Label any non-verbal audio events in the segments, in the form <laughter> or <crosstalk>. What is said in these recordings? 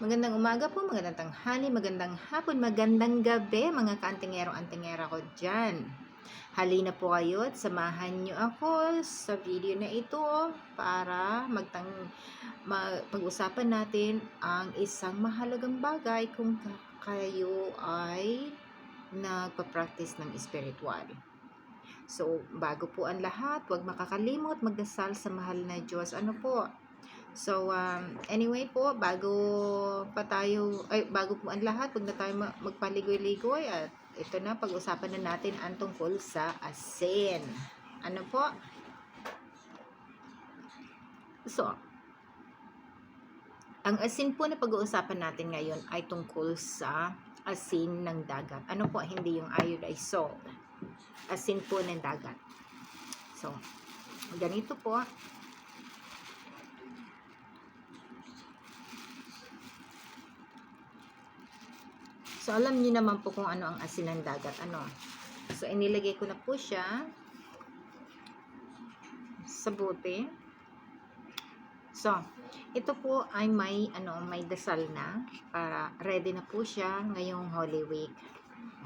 Magandang umaga po, magandang tanghali, magandang hapon, magandang gabi mga kaantingero-antingera ko dyan. Halina po kayo at samahan nyo ako sa video na ito para magtang mag- pag-usapan natin ang isang mahalagang bagay kung ka- kayo ay nagpa-practice ng spiritual. So, bago po ang lahat, huwag makakalimot magdasal sa mahal na Diyos. Ano po? So, um, anyway po, bago pa tayo, ay, bago po ang lahat, huwag na tayo ma- magpaligoy-ligoy at ito na, pag-usapan na natin ang tungkol sa asin. Ano po? So, ang asin po na pag-uusapan natin ngayon ay tungkol sa asin ng dagat. Ano po? Hindi yung iodized salt. Asin po ng dagat. So, ganito po. So, alam niyo naman po kung ano ang asin ng dagat. Ano? So, inilagay ko na po siya sa bote. So, ito po ay may, ano, may dasal na para ready na po siya ngayong Holy Week.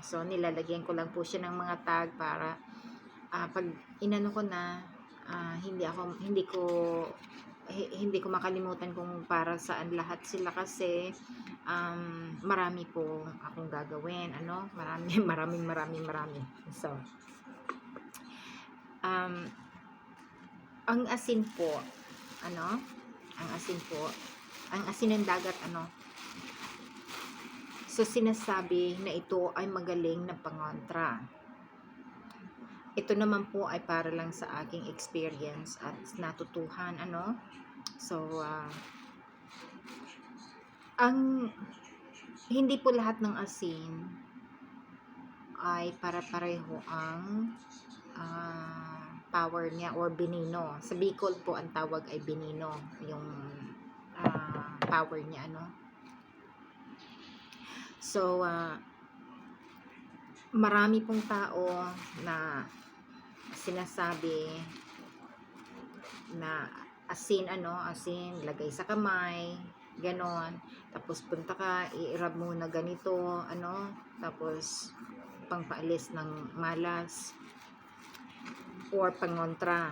So, nilalagyan ko lang po siya ng mga tag para ah, pag inano ko na, ah, hindi ako, hindi ko, hindi ko makalimutan kung para saan lahat sila kasi um, marami po akong gagawin. Ano? Marami, <laughs> maraming, maraming, marami. So, um, ang asin po, ano? Ang asin po, ang asin ng dagat, ano? So, sinasabi na ito ay magaling na pangontra. Ito naman po ay para lang sa aking experience at natutuhan, ano? So, ah, ang hindi po lahat ng asin ay para-pareho ang ah, power niya or binino. Sa Bicol po ang tawag ay binino, yung ah, power niya ano. So ah, marami pong tao na sinasabi na asin ano, asin lagay sa kamay, ganon. Tapos punta ka, i-rub muna ganito, ano, tapos pangpaalis ng malas or pangontra.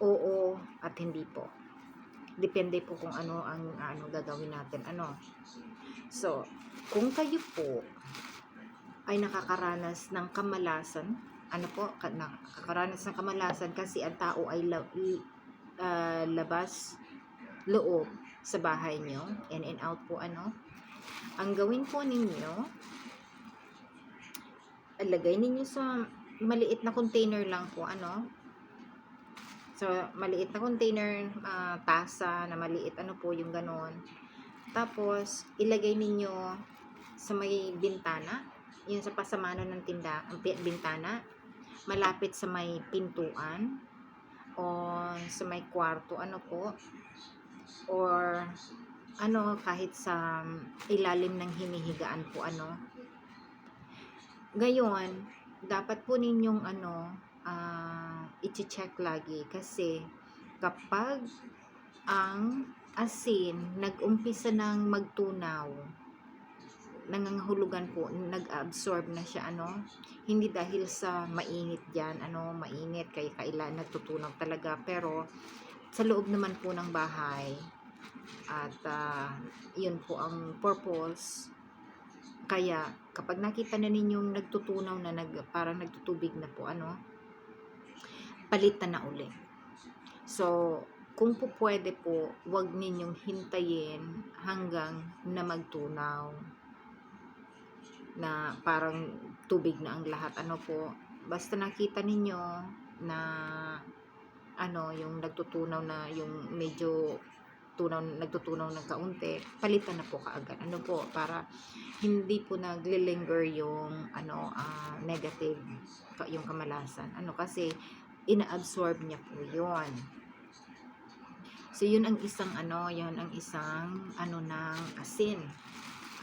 Oo at hindi po. Depende po kung ano ang ano gagawin natin, ano. So, kung kayo po ay nakakaranas ng kamalasan, ano po, ka- nakakaranas ng kamalasan kasi ang tao ay la- ah, labas loob sa bahay nyo, in and out po ano, ang gawin po ninyo, lagay ninyo sa maliit na container lang po ano, so maliit na container, ah, tasa na maliit, ano po yung ganon, tapos ilagay ninyo sa may bintana, yun sa pasamano ng tinda, bintana, malapit sa may pintuan, o sa may kwarto, ano po, or ano kahit sa ilalim ng hinihigaan po ano. Ngayon dapat po ninyong ano ah i-check lagi. Kasi kapag ang asin nag-umpisa ng magtunaw nangangahulugan po nag-absorb na siya ano? Hindi dahil sa mainit diyan ano? Mainit kaya kailan nagtutunaw talaga. Pero sa loob naman po ng bahay at ah, yun po ang purpose. Kaya kapag nakita na ninyong nagtutunaw na nag, parang nagtutubig na po ano? Palitan na uli. So kung po pwede po wag ninyong hintayin hanggang na magtunaw na parang tubig na ang lahat ano po basta nakita ninyo na ano, yung nagtutunaw na yung medyo tunaw, nagtutunaw ng kaunti, palitan na po kaagad. Ano po, para hindi po nagle-linger yung ano, ah, negative, yung kamalasan. Ano, kasi ina-absorb niya po yun. So, yun ang isang ano, yun ang isang ano ng asin.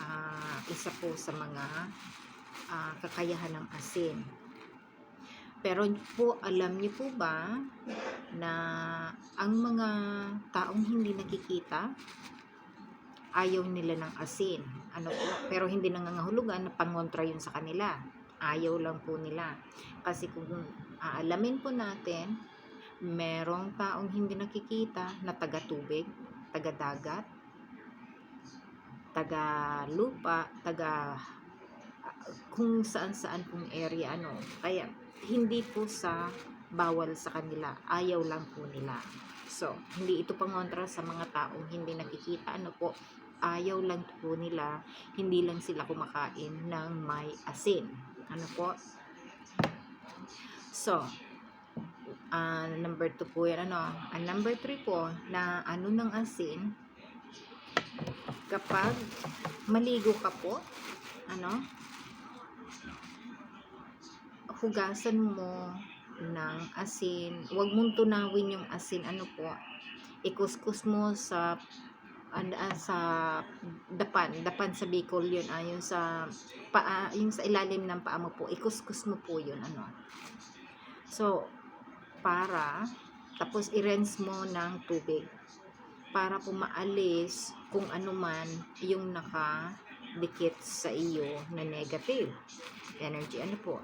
Ah, isa po sa mga ah, kakayahan ng asin. Pero po, alam niyo po ba na ang mga taong hindi nakikita ayaw nila ng asin. Ano po? Pero hindi nangangahulugan na pangontra yun sa kanila. Ayaw lang po nila. Kasi kung aalamin po natin, merong taong hindi nakikita na taga-tubig, taga-dagat, taga-lupa, taga kung saan-saan pong area ano. Kaya hindi po sa bawal sa kanila, ayaw lang po nila. So, hindi ito pangontra sa mga taong hindi nakikita ano po, ayaw lang po nila, hindi lang sila kumakain ng may asin. Ano po? So, ah, number 2 po yan ano. Ang number 3 po, na ano ng asin, kapag maligo ka po, ano, hugasan mo ng asin. Huwag mong tunawin yung asin. Ano po? Ikuskus mo sa an, ah, sa dapan, dapan sa Bicol yun, ah, yung sa paa, yung sa ilalim ng paa mo po, ikuskus mo po yun, ano. So, para, tapos i-rinse mo ng tubig, para po maalis kung ano man yung nakadikit sa iyo na negative energy, ano po.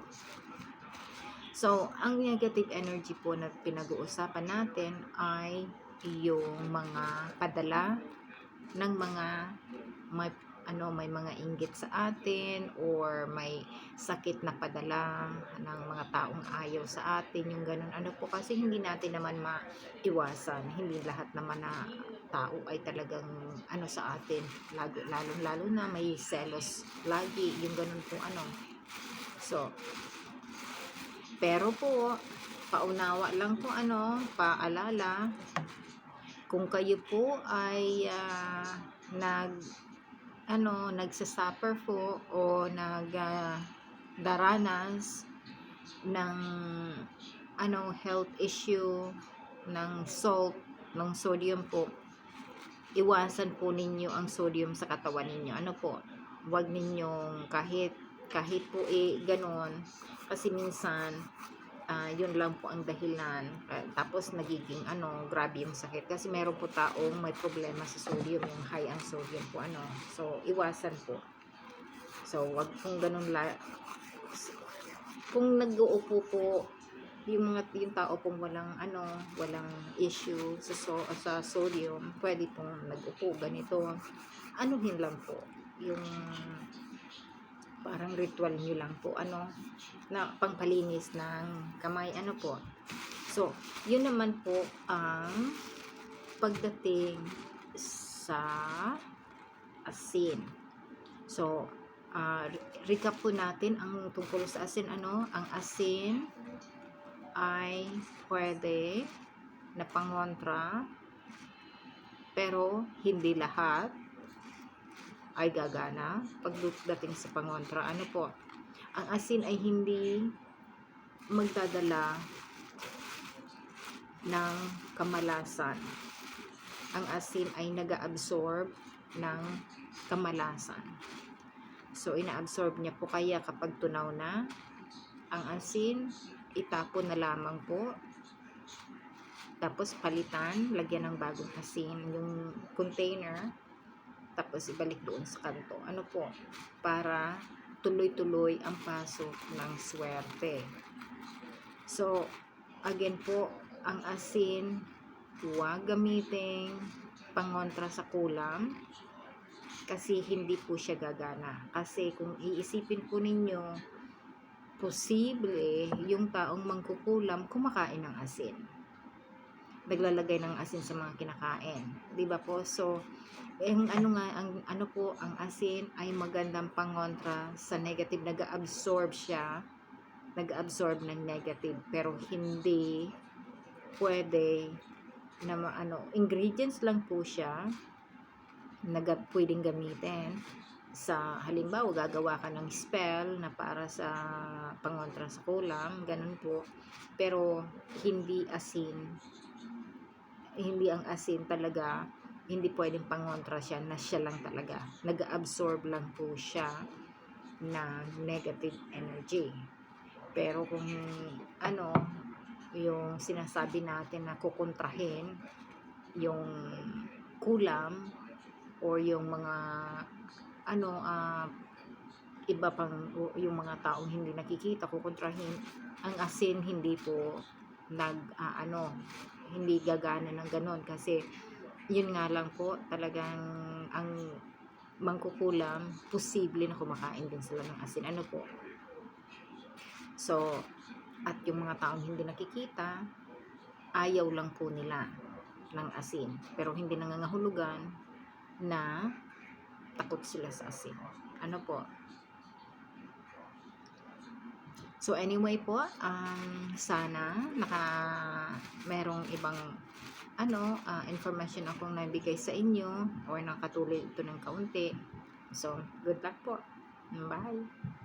So, ang negative energy po na pinag-uusapan natin ay yung mga padala ng mga may ano may mga inggit sa atin or may sakit na padala ng mga taong ayaw sa atin yung ganun. Ano po kasi hindi natin naman maiwasan. Hindi lahat naman na tao ay talagang ano sa atin. Lalo lalo, lalo na may selos lagi yung ganun po ano. So pero po paunawa lang po ano paalala kung kayo po ay ah, nag ano nagsasuffer po o nag ah, daranas ng ano health issue ng salt ng sodium po. Iwasan po ninyo ang sodium sa katawan ninyo. Ano po wag ninyong kahit kahit po eh ganon kasi minsan ah, yun lang po ang dahilan. Ah, tapos nagiging ano, grabe yung sakit. Kasi meron po taong may problema sa sodium, yung high ang sodium po ano. So, iwasan po. So, wag kung ganun la kung nag-uupo po yung mga yung tao pong walang ano, walang issue sa so, sa sodium, pwede pong nag-upo ganito. Anuhin lang po yung parang ritual nyo lang po. Ano na pangpalinis ng kamay ano po. So yun naman po ang pagdating sa asin. So ah, recap po natin ang tungkol sa asin. Ano ang asin ay pwede na pangontra pero hindi lahat ay gagana pagdating sa pangontra. Ano po? Ang asin ay hindi magdadala ng kamalasan. Ang asin ay nag-absorb ng kamalasan. So, ina-absorb niya po kaya kapag tunaw na ang asin, itapon na lamang po. Tapos palitan, lagyan ng bagong asin yung container tapos ibalik doon sa kanto. Ano po? Para tuloy-tuloy ang pasok ng swerte. So, again po, ang asin, huwag gamitin pangontra sa kulam kasi hindi po siya gagana. Kasi kung iisipin po ninyo, posible yung taong mangkukulam kumakain ng asin. Naglalagay ng asin sa mga kinakain. 'Di ba po? So, ang ano nga ang ano po ang asin ay magandang pangontra sa negative nag-absorb siya nag-absorb ng negative pero hindi pwede na ano ingredients lang po siya na pwedeng gamitin sa halimbawa gagawa ka ng spell na para sa pangontra sa kulam ganun po pero hindi asin hindi ang asin talaga hindi pwedeng pangontra siya na siya lang talaga. Nag-absorb lang po siya ng negative energy. Pero kung ano, yung sinasabi natin na kukontrahin yung kulam, or yung mga ano ah, iba pang yung mga taong hindi nakikita kukontrahin ang asin hindi po nag ah, ano hindi gagana ng ganon kasi yun nga lang po talagang ang mangkukulam posible na kumakain din sila ng asin. Ano po? So at yung mga taong hindi nakikita ayaw lang po nila ng asin. Pero hindi nangangahulugan na takot sila sa asin. Ano po So anyway po, um, sana naka merong ibang ano, ah, information akong nabigay sa inyo or nakatulong ito ng kaunti. So, good luck po. Bye!